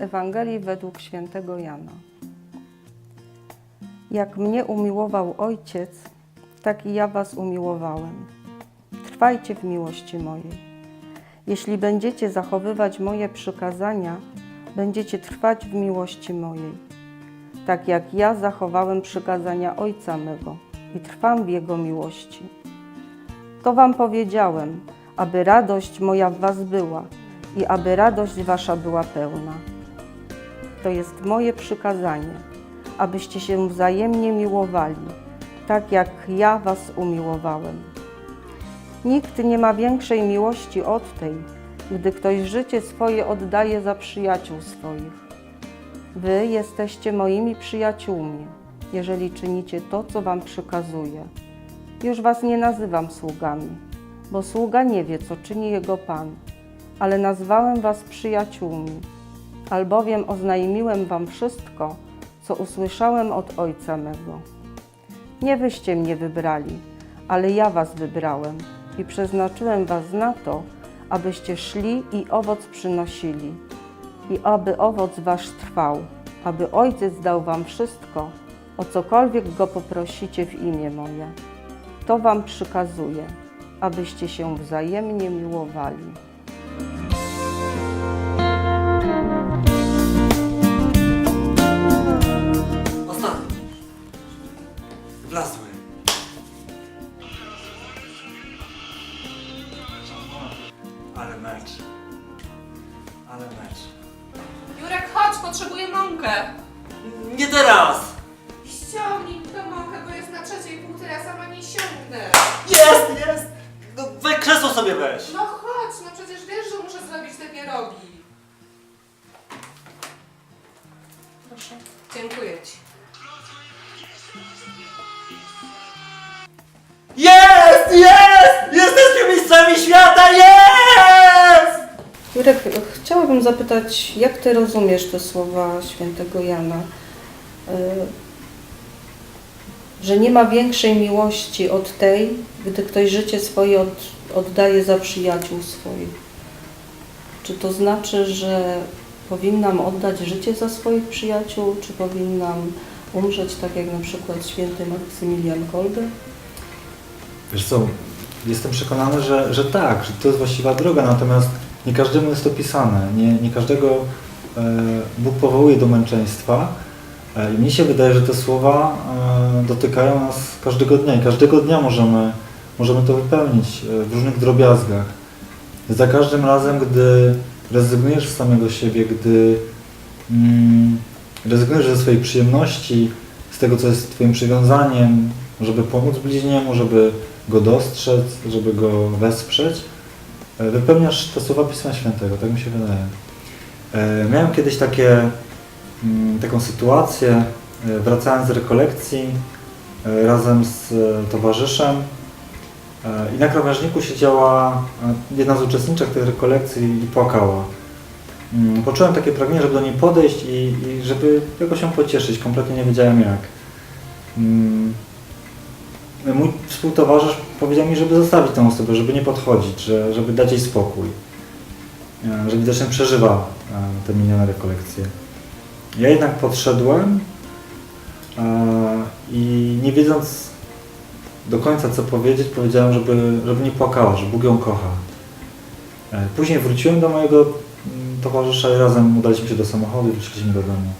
Ewangelii według świętego Jana. Jak mnie umiłował Ojciec, tak i ja was umiłowałem. Trwajcie w miłości mojej. Jeśli będziecie zachowywać moje przykazania, będziecie trwać w miłości mojej. Tak jak ja zachowałem przykazania Ojca mego i trwam w Jego miłości. To wam powiedziałem, aby radość moja w was była i aby radość wasza była pełna. To jest moje przykazanie, abyście się wzajemnie miłowali, tak jak ja was umiłowałem. Nikt nie ma większej miłości od tej, gdy ktoś życie swoje oddaje za przyjaciół swoich. Wy jesteście moimi przyjaciółmi, jeżeli czynicie to, co wam przykazuję. Już was nie nazywam sługami, bo sługa nie wie, co czyni jego Pan, ale nazwałem was przyjaciółmi, albowiem oznajmiłem wam wszystko, co usłyszałem od Ojca mego. Nie wyście mnie wybrali, ale ja was wybrałem i przeznaczyłem was na to, abyście szli i owoc przynosili, i aby owoc wasz trwał, aby Ojciec dał wam wszystko, o cokolwiek go poprosicie w imię moje. To wam przykazuję, abyście się wzajemnie miłowali. Ale mecz. Ale mecz. Jurek, chodź, potrzebuję mąkę. Nie teraz! Ściągnij tę mąkę, bo jest na trzeciej półce, ja sama nie siągnę. Jest, jest! No, we krzesło sobie weź! No chodź, no przecież wiesz, że muszę zrobić te pierogi. Proszę. Dziękuję ci. Jest! Jest! Jesteśmy mistrzami świata! Jurek, chciałabym zapytać, jak Ty rozumiesz te słowa świętego Jana? Y, Że nie ma większej miłości od tej, gdy ktoś życie swoje od, oddaje za przyjaciół swoich. Czy to znaczy, że powinnam oddać życie za swoich przyjaciół, czy powinnam umrzeć tak jak na przykład święty Maksymilian Kolbe? Wiesz co, jestem przekonany, że, że tak, że to jest właściwa droga, natomiast nie każdemu jest to pisane, nie, nie każdego e, Bóg powołuje do męczeństwa e, i mnie się wydaje, że te słowa e, dotykają nas każdego dnia i każdego dnia możemy, możemy to wypełnić w różnych drobiazgach. Za każdym razem, gdy rezygnujesz z samego siebie, gdy mm, rezygnujesz ze swojej przyjemności, z tego, co jest Twoim przywiązaniem, żeby pomóc bliźniemu, żeby go dostrzec, żeby go wesprzeć, wypełniasz te słowa Pisma Świętego, tak mi się wydaje. E, Miałem kiedyś takie, mm, taką sytuację, e, wracając z rekolekcji e, razem z e, towarzyszem e, i na krawężniku siedziała e, jedna z uczestniczek tej rekolekcji i płakała. Mm, Poczułem takie pragnienie, żeby do niej podejść i, i żeby jakoś ją pocieszyć, kompletnie nie wiedziałem jak. Mój współtowarzysz powiedział mi, żeby zostawić tę osobę, żeby nie podchodzić, że, żeby dać jej spokój. E, Że widocznie przeżywa e, te minione rekolekcje. Ja jednak podszedłem e, i nie wiedząc do końca co powiedzieć, powiedziałem, żeby, żeby nie płakała, że Bóg ją kocha. Później wróciłem do mojego mm, towarzysza i razem udaliśmy się do samochodu i wróciliśmy do domu.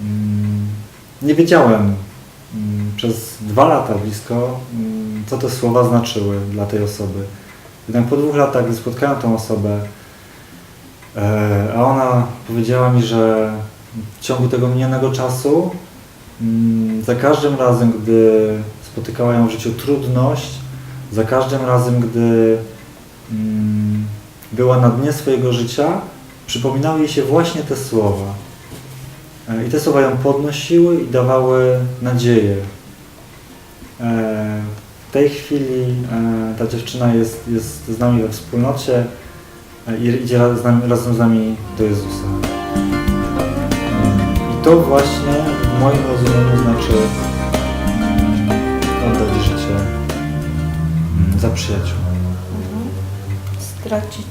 Mm, Nie wiedziałem przez dwa lata blisko, mm, co te słowa znaczyły dla tej osoby. Jednak po dwóch latach, gdy spotkałem tą osobę, e, a ona powiedziała mi, że w ciągu tego minionego czasu, mm, za każdym razem, gdy spotykała ją w życiu trudność, za każdym razem, gdy mm, była na dnie swojego życia, przypominały jej się właśnie te słowa. E, I te słowa ją podnosiły i dawały nadzieję. E, W tej chwili e, ta dziewczyna jest, jest z nami we wspólnocie i idzie razem z nami do Jezusa. I to właśnie w moim rozumieniu znaczy oddać życie mm, za przyjaciół. Stracić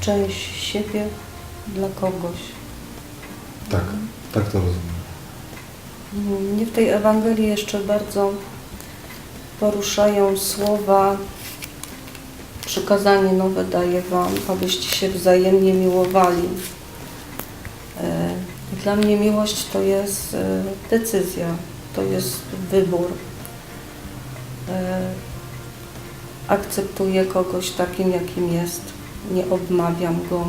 część siebie dla kogoś. Tak, tak to rozumiem. Mnie w tej Ewangelii jeszcze bardzo poruszają słowa Przykazanie nowe daję Wam, abyście się wzajemnie miłowali. E, Dla mnie miłość to jest e, decyzja, to jest wybór. E, Akceptuję kogoś takim, jakim jest, nie obmawiam go,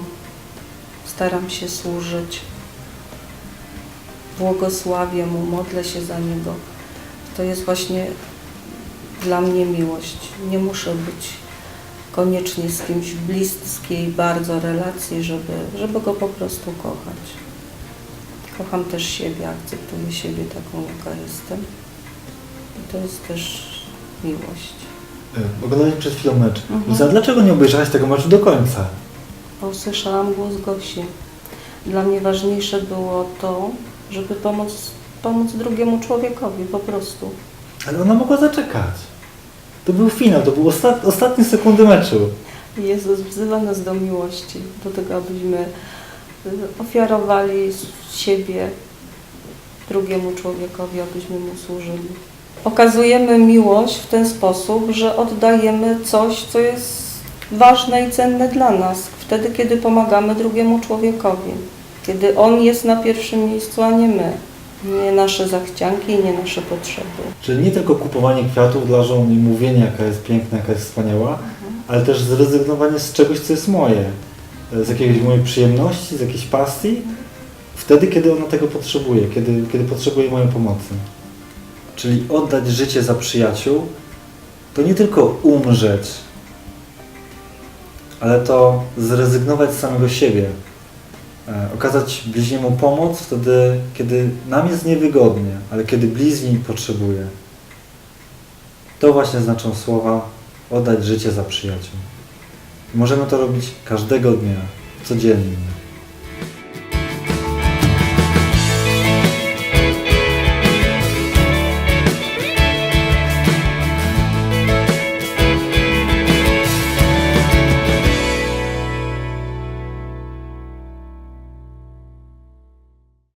staram się służyć błogosławię Mu, modlę się za Niego. To jest właśnie dla mnie miłość. Nie muszę być koniecznie z kimś w bliskiej bardzo relacji, żeby, żeby Go po prostu kochać. Kocham też siebie, akceptuję siebie taką, jaka jestem. I to jest też miłość. E, Oglądaliśmy przed chwilą mecz. Mhm. Dlaczego nie obejrzałaś tego meczu do końca? Bo usłyszałam głos Gosi. Dla mnie ważniejsze było to, żeby pomóc, pomóc drugiemu człowiekowi po prostu. Ale ona mogła zaczekać. To był finał, to był ostat, ostatnie sekundy meczu. Jezus wzywa nas do miłości, do tego, abyśmy y, ofiarowali siebie drugiemu człowiekowi, abyśmy mu służyli. Pokazujemy miłość w ten sposób, że oddajemy coś, co jest ważne i cenne dla nas, wtedy, kiedy pomagamy drugiemu człowiekowi, kiedy on jest na pierwszym miejscu, a nie my, nie nasze zachcianki i nie nasze potrzeby. Czyli nie tylko kupowanie kwiatów dla żon i mówienie, jaka jest piękna, jaka jest wspaniała, ale też zrezygnowanie z czegoś, co jest moje. Z jakiejś mojej przyjemności, z jakiejś pasji, wtedy, kiedy ona tego potrzebuje, kiedy, kiedy potrzebuje mojej pomocy. Czyli oddać życie za przyjaciół, to nie tylko umrzeć, ale to zrezygnować z samego siebie. E, okazać bliźniemu pomoc wtedy, kiedy nam jest niewygodnie, ale kiedy bliźni potrzebuje. To właśnie znaczą słowa oddać życie za przyjaciół. Możemy to robić każdego dnia, codziennie.